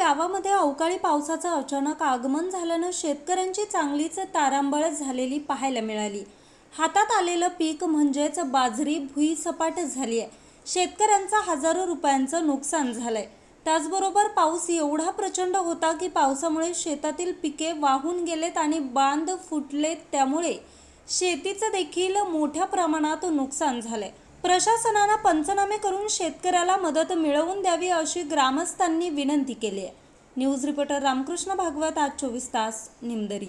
गावामध्ये अवकाळी पावसाचं अचानक आगमन झाल्यानं शेतकऱ्यांची चांगलीच तारांबळ झालेली पाहायला मिळाली. हातात आलेलं पीक म्हणजेच बाजरी भुईसपाट झाली आहे शेतकऱ्यांचं हजारो रुपयांचं नुकसान झालंय. त्याचबरोबर पाऊस एवढा प्रचंड होता की पावसामुळे शेतातील पिके वाहून गेलेत आणि बांध फुटलेत. त्यामुळे शेतीचं देखील मोठ्या प्रमाणात नुकसान झालंय. प्रशासनानं पंचनामे करून शेतकऱ्याला मदत मिळवून द्यावी अशी ग्रामस्थांनी विनंती केली आहे. न्यूज रिपोर्टर रामकृष्ण भागवत आज चोवीस तास निमदरी.